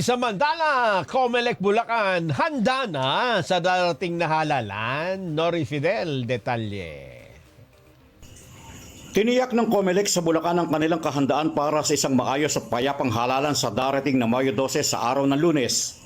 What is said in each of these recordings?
Samantala, Comelec Bulacan, handa na sa darating na halalan. Nori Fidel, detalye. Tiniyak ng COMELEC sa Bulacan ang kanilang kahandaan para sa isang maayos at payapang halalan sa darating na Mayo 12 sa araw ng lunes.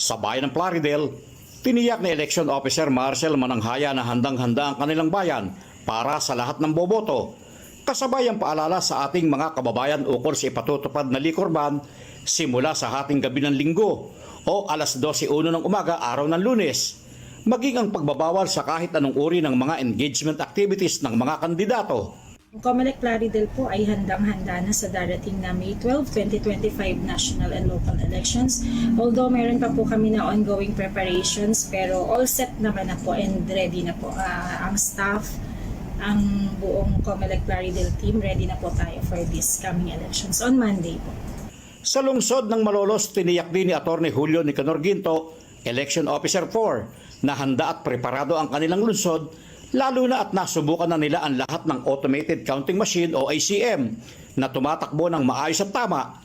Sa bayan ng Plaridel, tiniyak ni Election Officer Marcel Mananghaya na handang-handa ang kanilang bayan para sa lahat ng boboto. Kasabay ang paalala sa ating mga kababayan ukol sa ipatutupad na liquor ban simula sa hating gabi ng linggo o alas 12.01 ng umaga araw ng lunes. Maging ang pagbabawal sa kahit anong uri ng mga engagement activities ng mga kandidato. Ang Comelec Plaridel po ay handang-handa na sa darating na May 12, 2025 national and local elections. Although meron pa po kami na ongoing preparations pero all set naman na po and ready na po Ah, ang staff, ang buong Comelec Plaridel team, ready na po tayo for this coming elections on Monday po. Sa lungsod ng Malolos, tiniyak din ni Atty. Julio Nicanor Ginto, Election Officer 4, na handa at preparado ang kanilang lungsod, lalo na at nasubukan na nila ang lahat ng Automated Counting Machine o ACM na tumatakbo ng maayos at tama,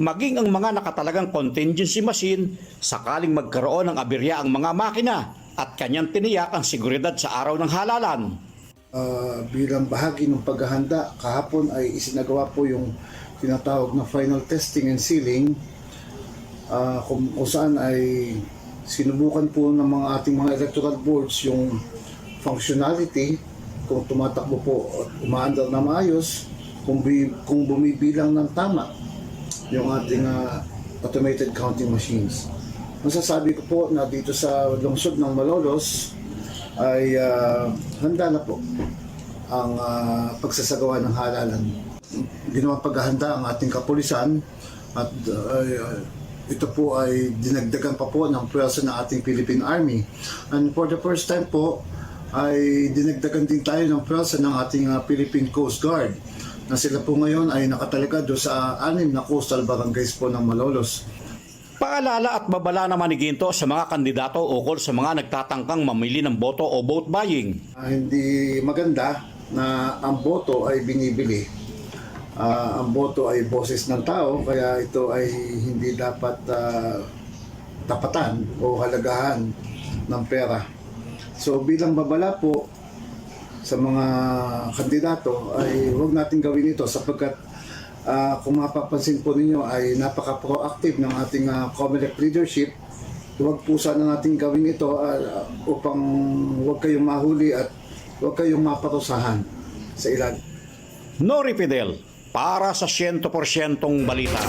maging ang mga nakatalagang contingency machine sakaling magkaroon ng aberya ang mga makina at kanyang tiniyak ang seguridad sa araw ng halalan. Ah, bilang bahagi ng paghahanda, kahapon ay isinagawa po yung tinatawag na final testing and sealing ah, kung, kung saan ay sinubukan po ng mga ating mga electoral boards yung functionality kung tumatakbo po at umaandar na maayos kung, bi, kung bumibilang ng tama yung ating ah, automated counting machines. Masasabi ko po na dito sa lungsod ng Malolos ay ah, handa na po ang ah, pagsasagawa ng halalan. Ginawa paghahanda ang ating kapulisan at ah, ito po ay dinagdagan pa po ng pwersa ng ating Philippine Army. And for the first time po ay dinagdagan din tayo ng pwersa ng ating ah, Philippine Coast Guard na sila po ngayon ay nakatalaga doon sa anim na coastal barangays po ng Malolos. Paalala at babala naman ni Ginto sa mga kandidato ukol sa mga nagtatangkang mamili ng boto o vote buying. Ah, hindi maganda na ang boto ay binibili. Ah, ang boto ay boses ng tao kaya ito ay hindi dapat ah, tapatan o halagahan ng pera. So bilang babala po sa mga kandidato ay huwag natin gawin ito sapagkat ah, kung mapapansin po ninyo ay napaka-proactive ng ating uh, COMELEC leadership huwag po sana natin gawin ito ah, upang huwag kayong mahuli at huwag kayong maparusahan sa ilan. Nori Fidel, para sa 100% balita.